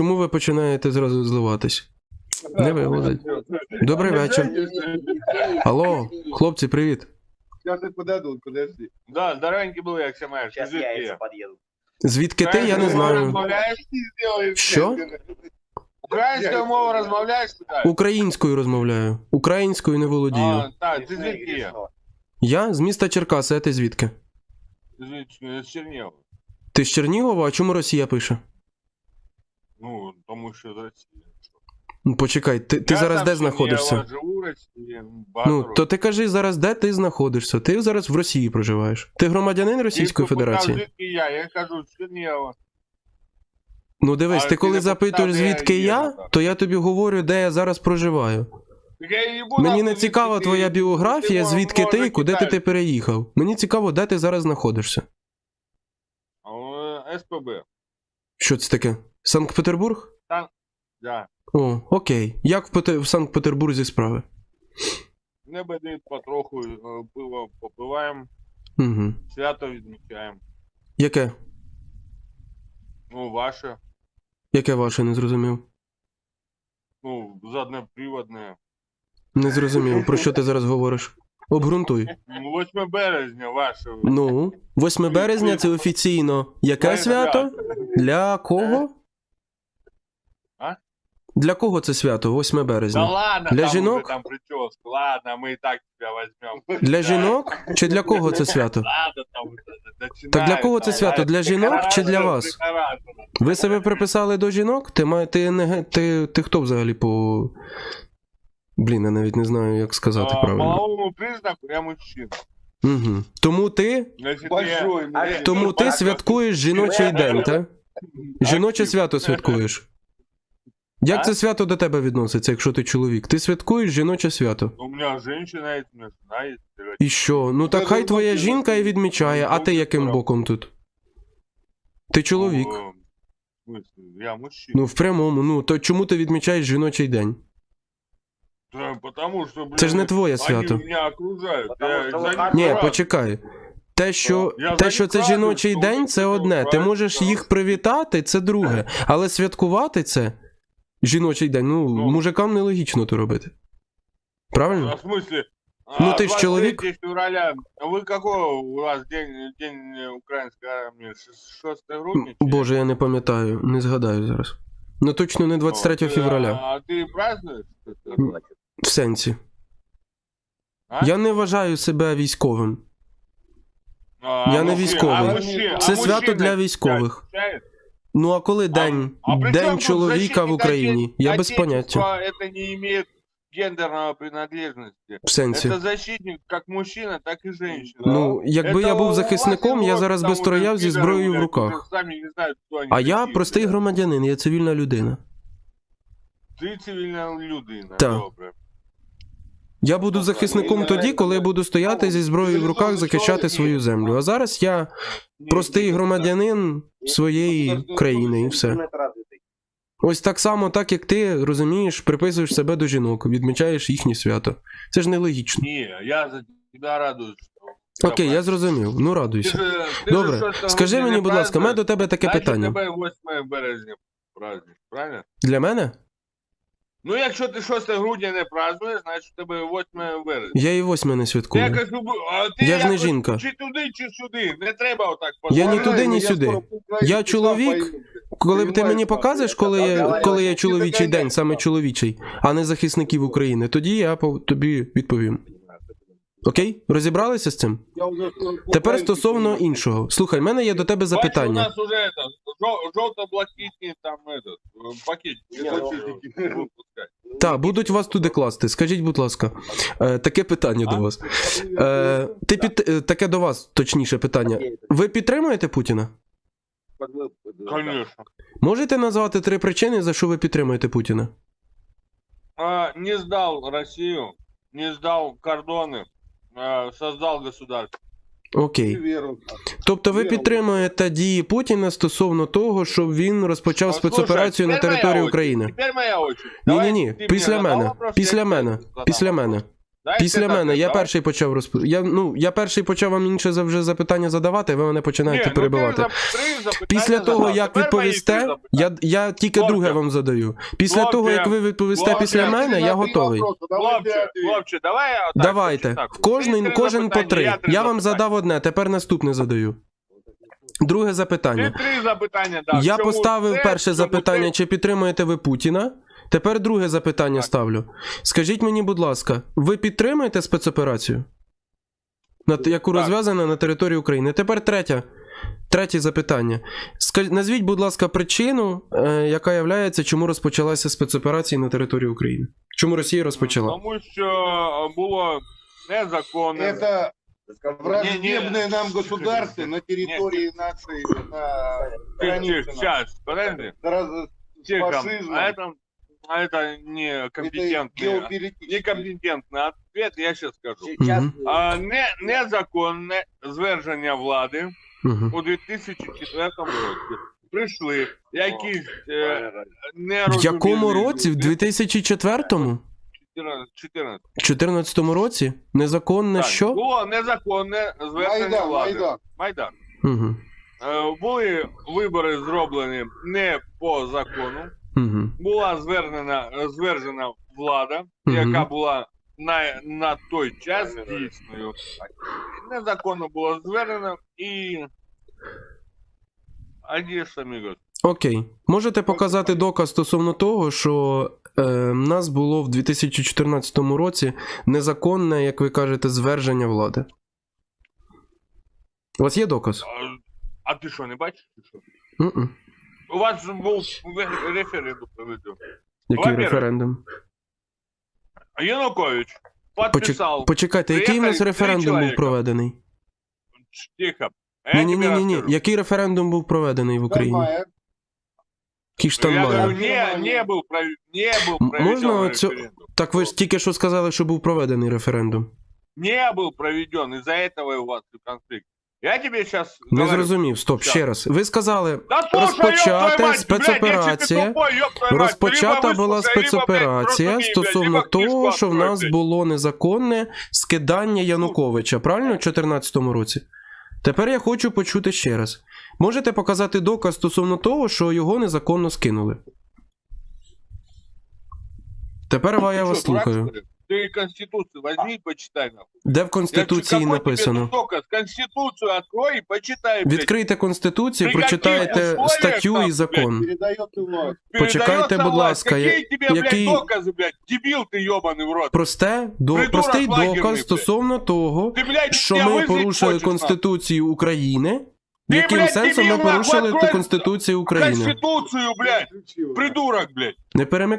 чому ви починаєте зразу зливатись? Не вивозить. Добрий вечір. Алло, хлопці, привіт. Сейчас я подойду, подожди. Да, здоровенький був, як все маєш. Сейчас Звідки я яйца подъеду. Звідки ти, я не знаю. Що? Українською мовою розмовляєш? питаю? Українською розмовляю. Українською не володію. А, так, ти звідки є? Я з міста Черкаси, а ти звідки? Звідки? З Чернігова. Ти з Чернігова, а чому Росія пише? Ну, тому що з Росії. Ну, Почекай, ти, ти Я зараз сам де з Чернігова знаходишся? живу в Росії, багато Ну, років. то ти кажи зараз, де ти знаходишся? Ти зараз в Росії проживаєш. Ти громадянин Російської Ти Федерації? Звідки я? Я кажу, з Ну дивись, А ти ти коли не запитуєш, де я звідки є, я, так. то я тобі говорю, де я зараз проживаю. Так я і не буду, Мені не цікава ти- твоя біографія, ти звідки ти і куди ти ти переїхав. Мені цікаво, де ти зараз знаходишся. Е, СПБ. Що це таке? Санкт-Петербург? Да. О, окей. Як в, Пете- в Санкт-Петербурзі справи? Не бедить потроху, е, пиво попиваємо, Угу. свято відмічаємо. Яке? Ну, ваше. Яке ваше, не зрозумів? Ну, заднеприводне. Не зрозумів, про що ти зараз говориш? Обґрунтуй. Ну, 8 березня ваше. Ну, 8 березня це офіційно. Яке свято? Для кого? А? Для кого це свято? 8 Да березня? ладно, Для там жінок? уже там прическа. Ладно, мы и так тебя возьмем. Для жінок? Чи для кого це свято? Ладно, там уже. Так для кого це свято? Для жінок чи для вас? Ви себе приписали до жінок? Ти має ти не ге- ти, ти хто взагалі по. Блін, я навіть не знаю, як сказати А, правильно. половому признаку я мужчина. Угу. Тому ти, Значит, Большой, я... блядь. тому ти святкуєш жіночий день, так? Жіноче свято святкуєш. Як А? це свято до тебе відноситься, якщо ти чоловік? Ти святкуєш жіноче свято. У меня женщина меня жена. І що? Ну так хай твоя жінка і відмічає, а ти яким боком тут? Ти чоловік. Ну, в смысле, Я мужчина. Ну, в прямому, ну то чому ти відмічаєш жіночий день? Да, потому что, блин, Це ж не твоє они свято. меня окружают. Потому Я что за них хар- Ні, рад. почекай. Те, що, Я те, за що це жіночий день, це одне. Ти правильно можеш їх привітати, це друге. Але святкувати це жіночий день, ну, Ну. мужикам нелогічно то робити. А Правильно? в смысле? Ну, а, ты ж 23 человек. февраля. А Вы какого у вас день, день э, украинской армии? 6 грудня? Боже, я не пам'ятаю, не згадаю зараз. Ну точно не 23 февраля. А ты празднуешь? М. В сенсі. А? Я не вважаю себе військовим. А, я не мужчина- військовий. а мужчина- Це а свято мужчина для військових. отвечает? Ну а коли день, а при чём день тут чоловіка в защитник Україні? отече- Я без поняття. отечества Это не имеет гендерного принадлежности. В сенсі. Это защитник как мужчина, так и женщина. Ну, якби я Это був у вас захисником, я вот зараз там би стояв уже зі зброєю в блядь, руках. уже Сами не знают, кто они А я такие, простий блядь. громадянин, я цивільна людина. Ти цивільна людина. Так. Добре. Я буду захисником тоді, коли я буду стояти зі зброєю в руках, захищати свою землю. А зараз я простий громадянин своєї країни і все. Ось так само, так як ти розумієш, приписуєш себе до жінок, відмічаєш їхнє свято. Це ж нелогічно. Ні, я за тебе радуюсь. Окей, я зрозумів. Ну радуйся. Добре, скажи мені, будь ласка, у мене до тебе таке питання. тебе 8 березня праздник, правильно? Для мене? Ну, якщо ти 6 грудня не празднуєш, значить у тебе 8 березня. Я і восьме не Ти святкую. якось люби- а ти Я ж не якось жінка. Чи туди, чи сюди. Не треба отак Я ні позорити. туди, ні сюди. Я чоловік, Коли б ти мені показуєш, коли я, коли я чоловічий день, саме чоловічий, а не захисників України, тоді я по- тобі відповім. Окей? Розібралися з цим? Тепер стосовно іншого. Слухай, в мене є до тебе Бачу, у запитання. нас уже это, жо- жовто-блакитні там этот, э, пакетики Ні, Так, будуть вас туди класти. Скажіть, будь ласка, е, таке питання до вас. Е, ти під, е, таке до вас, точніше питання. Ви підтримуєте Путіна? Конечно. Можете назвати три причини, за що ви підтримуєте Путіна? А, не сдал Россию, не сдал кордоны, а, создал государство. Окей. Тобто ви підтримуєте дії Путіна стосовно того, щоб він розпочав спецоперацію на території. України? Ні, ні, ні. Після мене. Після мене. Після мене. Дай Після ти мене, я давай. перший почав розп... я, ну, я перший почав вам інше за- вже запитання задавати, ви мене починаєте Ні, ну, перебивати. три запитання Після того, задав. як Тепер мої три відповісте, запитання. я, я тільки Хлопче. друге вам задаю. Після Хлопче. того, як ви відповісте Хлопче. після мене, я готовий. Хлопче, хлопче, давай я отак, Давайте. так. В кожний, Ти кожен по запитання, три. Я вам запитання. задав одне, тепер наступне задаю. Друге Ти запитання. три запитання дав. Я Чому поставив це, перше чому запитання, ти? чи підтримуєте ви Путіна. Тепер друге запитання Так. ставлю. Скажіть мені, будь ласка, ви підтримуєте спецоперацію? На, яку Так. розв'язана на території України. Тепер третє. Третє запитання. Назвіть, будь ласка, причину, е, яка являється, чому розпочалася спецоперація на території України. Чому Росія розпочала? Тому що було незаконно. Это враждебное нам государство на территории нашей, на Тихо, границе. тихо, сейчас, подожди. нашей. Раз- с Тихо. фашизмом. А это, а это не Это компетентный, геополитический. некомпетентный ответ, я сейчас скажу. Мгм. А, не, незаконне зверження влади Угу. у 2004 році. Прийшли якісь е, В нерозумілі якому році? В люди. 2004-му? 14, 14. 2014 році? Незаконне Так, що? Було незаконне зверження Майдан, влади. Майдан. Майдан. Угу. Е, були вибори зроблені не по закону. Угу. Була звернена, звержена влада, яка була на, на той час дійсною. Незаконно було звернено і. Одеса, амігос. Окей. Можете показати доказ стосовно того, що е, нас було в 2014 році незаконне, як ви кажете, зверження влади. У вас є доказ? А, а ти що, не бачиш? Ти що? У вас же був ве- референдум проведено. Який Во-первых, референдум? А Янукович Почек... підписав. Почекайте, який у нас Приїхали три референдум був чоловіка. проведений? Тихо. А я Ні, ні, тебе ні, ні, ні. розкажу. Який референдум був проведений в Україні? Штайнмайер. Який Я Штайнмайер? говорю, не, не был, пров- не был М- проведен можна оцю- референдум. Так ви ж тільки що сказали, що був проведений референдум. Не был проведен, из-за этого и у вас и конфликт. Я тебе сейчас Не зрозумів, стоп, Щас. ще раз. Ви сказали, Да слушай, Розпочата ёб твою мать, спецоперація. блядь, если ты тупой, ёб твою мать, Розпочата либо була выслушай, либо, блядь, спецоперація зрозумій, блядь, стосовно либо книжку того, що в открой, нас блядь. було незаконне скидання Януковича, правильно, у 2014 році? Тепер я хочу почути ще раз. Можете показати доказ стосовно того, що його незаконно скинули? Тепер я Ты вас что, дурак, слухаю. что ли? Ты Конституцию возьми и почитай, нахуй. Де в Я Конституції какой тебе написано? тут доказ? Конституцию открой и почитай, блядь. Відкрийте Конституцію, При прочитайте яких условиях статтю там, і закон. Передает власть. почекайте, Передается будь власть. ласка, я- Какие тебе, який- блядь, доказы, блядь? Дебил ты ебаный в рот. Просте, до, Придурок простий лагерний, доказ блядь. стосовно того, Ты, блядь, що меня ми вызвать порушили хочешь, нахуй? Конституцію України. Ти, Яким блядь, сенсом ми дебіл, нахуй, порушили открой Конституцію України? Конституцию, блядь. Придурок, блядь. Не перемикайте.